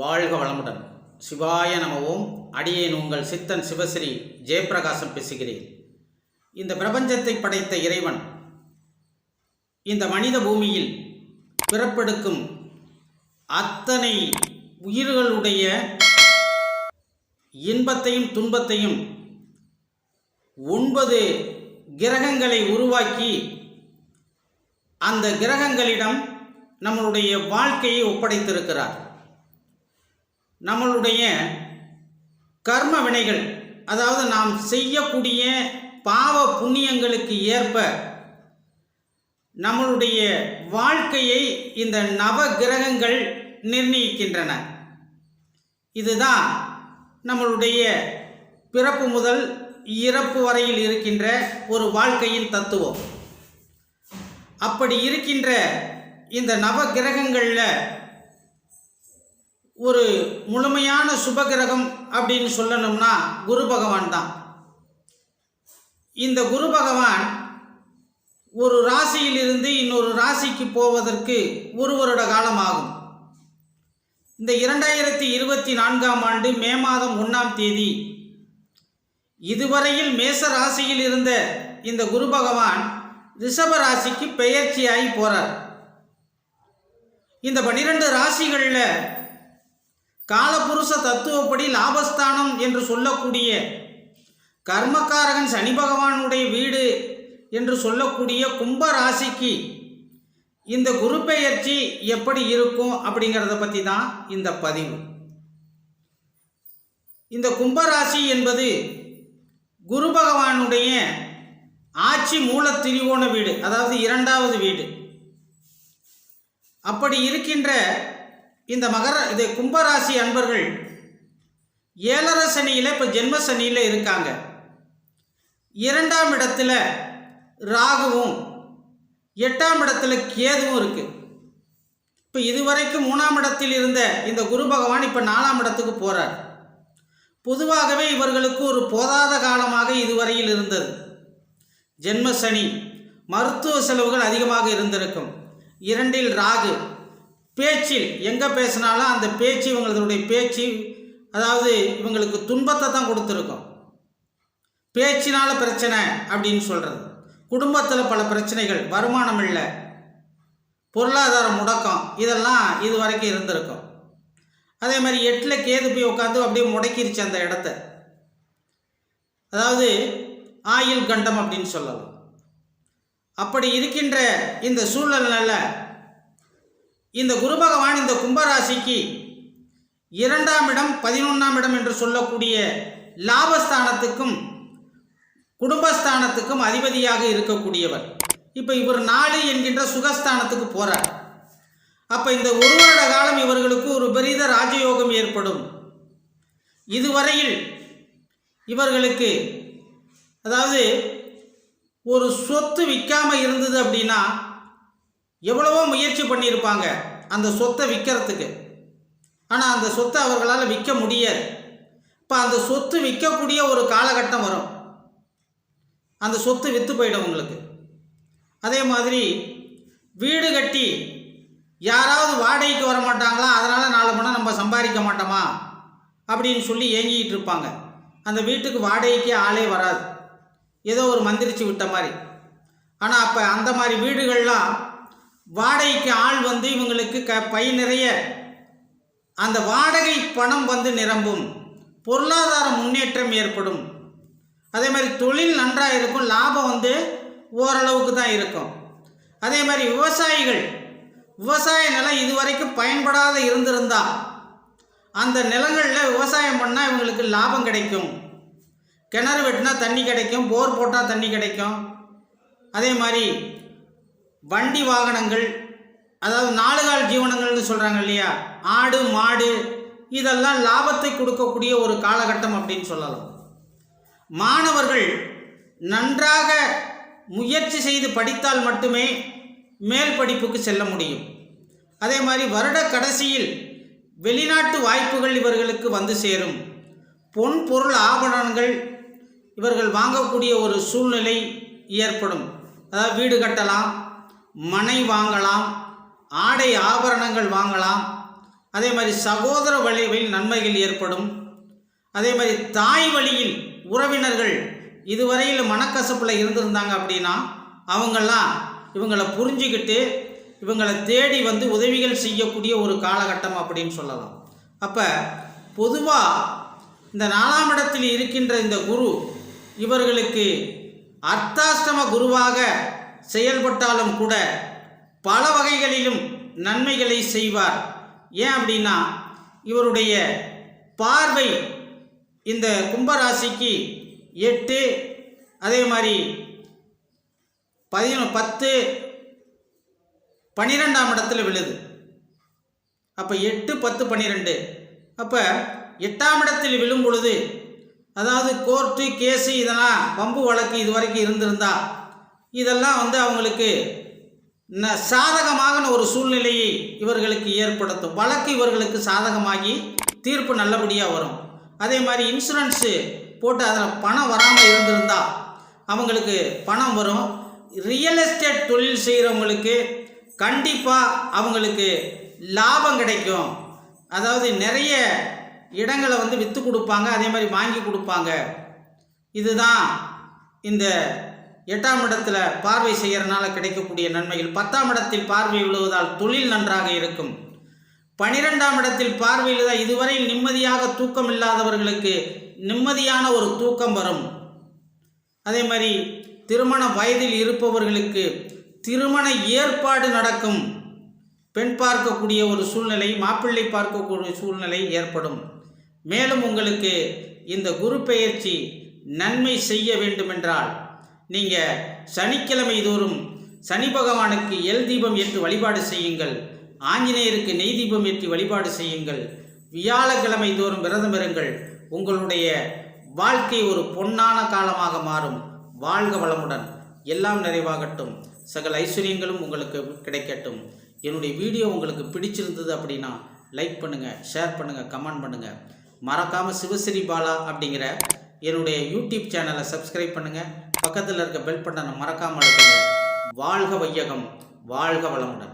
வாழ்க வளமுடன். சிவாய நமவும் அடியேன் உங்கள் சித்தன் சிவஸ்ரீ ஜெயப்பிரகாசம் பேசுகிறேன். இந்த பிரபஞ்சத்தை படைத்த இறைவன் இந்த மனித பூமியில் பிறப்பெடுக்கும் அத்தனை உயிர்களுடைய இன்பத்தையும் துன்பத்தையும் ஒன்பது கிரகங்களை உருவாக்கி அந்த கிரகங்களிடம் நம்மளுடைய வாழ்க்கையை ஒப்படைத்திருக்கிறார். நம்மளுடைய கர்ம வினைகள் அதாவது நாம் செய்யக்கூடிய பாவ புண்ணியங்களுக்கு ஏற்ப நம்மளுடைய வாழ்க்கையை இந்த நவ கிரகங்கள் நிர்ணயிக்கின்றன. இதுதான் நம்மளுடைய பிறப்பு முதல் இறப்பு வரையில் இருக்கின்ற ஒரு வாழ்க்கையின் தத்துவம். அப்படி இருக்கின்ற இந்த நவ கிரகங்களில் ஒரு முழுமையான சுபகிரகம் அப்படின்னு சொல்லணும்னா குரு பகவான் தான். இந்த குரு பகவான் ஒரு ராசியிலிருந்து இன்னொரு ராசிக்கு போவதற்கு ஒரு வருட காலம் ஆகும் இந்த இரண்டாயிரத்தி இருபத்தி நான்காம் ஆண்டு மே மாதம் ஒன்றாம் தேதி. இதுவரையில் மேச ராசியில் இருந்த இந்த குரு பகவான் ரிஷப ராசிக்கு பெயர்ச்சியாகி போகிறார் இந்த பனிரெண்டு ராசிகளில் காலபுருஷ தத்துவப்படி லாபஸ்தானம் என்று சொல்லக்கூடிய கர்மக்காரகன் சனி பகவானுடைய வீடு என்று சொல்லக்கூடிய கும்ப ராசிக்கு இந்த குரு பெயர்ச்சி எப்படி இருக்கும் அப்படிங்கிறத பற்றி தான் இந்த பதிவு. இந்த கும்பராசி என்பது குரு பகவானுடைய ஆட்சி மூல திரிவோண வீடு அதாவது இரண்டாவது வீடு. அப்படி இருக்கின்ற இந்த மகர இது கும்பராசி அன்பர்கள் ஏழரை சனியில் இப்போ ஜென்ம சனியில் இருக்காங்க. இரண்டாம் இடத்துல ராகுவும் எட்டாம் இடத்துல கேதுவும் இருக்குது இப்போ இதுவரைக்கும் மூணாம் இடத்தில் இருந்த இந்த குரு பகவான் இப்போ நாலாம் இடத்துக்கு போகிறார் பொதுவாகவே இவர்களுக்கு ஒரு போதாத காலமாக இதுவரையில் இருந்தது. ஜென்ம சனி மருத்துவ செலவுகள் அதிகமாக இருந்திருக்கும். இரண்டில் ராகு பேச்சில் எங்கே பேசினாலும் அந்த பேச்சு இவங்களுடைய பேச்சு அதாவது இவங்களுக்கு துன்பத்தை தான் கொடுத்துருக்கும். பேச்சினால் பிரச்சனை அப்படின்னு சொல்கிறது குடும்பத்தில் பல பிரச்சனைகள் வருமானம் இல்லை பொருளாதார முடக்கம் இதெல்லாம் இது வரைக்கும் இருந்திருக்கும். அதே மாதிரி எட்டில் கேது போய் உட்காந்து அப்படியே முடக்கிருச்சு அந்த இடத்த. அதாவது ஆயில் கண்டம் அப்படின்னு சொல்லலாம். அப்படி இருக்கின்ற இந்த சூழ்நிலையில் இந்த குரு பகவான் இந்த கும்பராசிக்கு இரண்டாம் இடம் பதினொன்றாம் இடம் என்று சொல்லக்கூடிய லாபஸ்தானத்துக்கும் குடும்பஸ்தானத்துக்கும் அதிபதியாக இருக்கக்கூடியவர். இப்போ இவர் நாலு என்கின்ற சுகஸ்தானத்துக்கு போகிறார் அப்போ இந்த ஒரு வருட காலம் இவர்களுக்கு ஒரு பெரித ராஜயோகம் ஏற்படும். இதுவரையில் இவர்களுக்கு அதாவது ஒரு சொத்து விற்காமல் இருந்தது அப்படின்னா எவ்வளவோ முயற்சி பண்ணியிருப்பாங்க அந்த சொத்தை விற்கிறதுக்கு ஆனால் அந்த சொத்தை அவர்களால் விற்க முடியாது. இப்போ அந்த சொத்து விற்கக்கூடிய ஒரு காலகட்டம் வரும். அந்த சொத்து விற்று போயிடும் உங்களுக்கு. அதே மாதிரி வீடு கட்டி யாராவது வாடகைக்கு வர மாட்டாங்களா அதனால் நாலு மணி நம்ம சம்பாதிக்க மாட்டோமா? அப்படின்னு சொல்லி ஏங்கிக்கிட்டு இருப்பாங்க. அந்த வீட்டுக்கு வாடகைக்கே ஆளே வராது. ஏதோ ஒரு மந்திரிச்சு விட்ட மாதிரி. ஆனால் அப்போ அந்த மாதிரி வீடுகள்லாம் வாடகைக்கு ஆள் வந்து இவங்களுக்கு க பை நிறைய. அந்த வாடகை பணம் வந்து நிரம்பும். பொருளாதார முன்னேற்றம் ஏற்படும். அதே மாதிரி தொழில் நன்றாக இருக்கும். லாபம் வந்து ஓரளவுக்கு தான் இருக்கும். அதே மாதிரி விவசாயிகள். விவசாய நிலம் இதுவரைக்கும் பயன்படாத இருந்திருந்தா அந்த நிலங்களில் விவசாயம் பண்ணால் இவங்களுக்கு லாபம் கிடைக்கும். கிணறு வெட்டினா தண்ணி கிடைக்கும். போர் போட்டால் தண்ணி கிடைக்கும். அதே மாதிரி வண்டி வாகனங்கள் அதாவது நாலுகால் ஜீவனங்கள்னு சொல்கிறாங்க இல்லையா? ஆடு மாடு இதெல்லாம் லாபத்தை கொடுக்கக்கூடிய ஒரு காலகட்டம் அப்படின்னு சொல்லலாம். மாணவர்கள் நன்றாக முயற்சி செய்து படித்தால் மட்டுமே மேல் படிப்புக்கு செல்ல முடியும். அதே மாதிரி வருட கடைசியில் வெளிநாட்டு வாய்ப்புகள் இவர்களுக்கு வந்து சேரும். பொன் பொருள் ஆபரணங்கள் இவர்கள் வாங்கக்கூடிய ஒரு சூழ்நிலை ஏற்படும். அதாவது வீடு கட்டலாம் மனை வாங்கலாம் ஆடை ஆபரணங்கள் வாங்கலாம். அதே மாதிரி சகோதர வழிவில் நன்மைகள் ஏற்படும். அதே மாதிரி தாய் வழியில் உறவினர்கள் இதுவரையில் மனக்கசப்பில் இருந்திருந்தாங்க அப்படின்னா அவங்கெல்லாம் இவங்களை புரிஞ்சுக்கிட்டு இவங்களை தேடி வந்து உதவிகள் செய்யக்கூடிய ஒரு காலகட்டம் அப்படின்னு சொல்லலாம். அப்போ பொதுவாக இந்த நாலாம் இடத்தில் இருக்கின்ற இந்த குரு இவர்களுக்கு அர்த்தாஷ்டம குருவாக செயல்பட்டாலும் கூட பல வகைகளிலும் நன்மைகளை செய்வார். ஏன் அப்படின்னா இவருடைய பார்வை இந்த கும்பராசிக்கு எட்டு அதே மாதிரி பதினொ பத்து பன்னிரெண்டாம் இடத்துல விழுது. அப்போ எட்டு பத்து பன்னிரெண்டு அப்போ எட்டாம் இடத்தில் விழும் பொழுது அதாவது கோர்ட்டு கேஸு இதெல்லாம் வம்பு வழக்கு இது வரைக்கும் இருந்திருந்தா இதெல்லாம் வந்து அவங்களுக்கு ந- சாதகமான ஒரு சூழ்நிலையை இவர்களுக்கு ஏற்படுத்தும். வழக்கு இவர்களுக்கு சாதகமாகி தீர்ப்பு நல்லபடியாக வரும். அதே மாதிரி இன்சூரன்ஸு போட்டு அதில் பணம் வராமல் இருந்திருந்தால் அவங்களுக்கு பணம் வரும். ரியல் எஸ்டேட் தொழில் செய்கிறவங்களுக்கு கண்டிப்பாக அவங்களுக்கு லாபம் கிடைக்கும். அதாவது நிறைய இடங்களை வந்து விற்று கொடுப்பாங்க. அதே மாதிரி வாங்கி கொடுப்பாங்க. இதுதான் இந்த எட்டாம் இடத்துல பார்வை செய்கிறனால கிடைக்கக்கூடிய நன்மைகள். பத்தாம் இடத்தில் பார்வை விழுவதால் தொழில் நன்றாக இருக்கும். பனிரெண்டாம் இடத்தில் பார்வையில் விழுவதால் இதுவரை நிம்மதியாக தூக்கம் இல்லாதவர்களுக்கு நிம்மதியான ஒரு தூக்கம் வரும். அதே மாதிரி திருமண வயதில் இருப்பவர்களுக்கு திருமண ஏற்பாடு நடக்கும். பெண் பார்க்கக்கூடிய ஒரு சூழ்நிலை மாப்பிள்ளை பார்க்கக்கூடிய சூழ்நிலை ஏற்படும். மேலும் உங்களுக்கு இந்த குரு பெயர்ச்சி நன்மை செய்ய வேண்டுமென்றால் நீங்கள் சனிக்கிழமை தோறும் சனி பகவானுக்கு எல் தீபம் ஏற்றி வழிபாடு செய்யுங்கள். ஆஞ்சநேயருக்கு நெய் தீபம் ஏற்றி வழிபாடு செய்யுங்கள். வியாழக்கிழமை தோறும் விரதம் இருங்கள். உங்களுடைய வாழ்க்கை ஒரு பொன்னான காலமாக மாறும். வாழ்க வளமுடன். எல்லாம் நிறைவாகட்டும். சகல ஐஸ்வர்யங்களும் உங்களுக்கு கிடைக்கட்டும். என்னுடைய வீடியோ உங்களுக்கு பிடிச்சிருந்தது அப்படின்னா லைக் பண்ணுங்கள் ஷேர் பண்ணுங்கள் கமெண்ட் பண்ணுங்கள் மறக்காமல் சிவஸ்ரீ பாலா அப்படிங்கிற என்னுடைய யூடியூப் சேனலை சப்ஸ்கிரைப் பண்ணுங்கள் பக்கத்தில் இருக்க பெல் பட்டனை மறக்காமல் அழுத்துங்க. வாழ்க வையகம். வாழ்க வளமுடன்.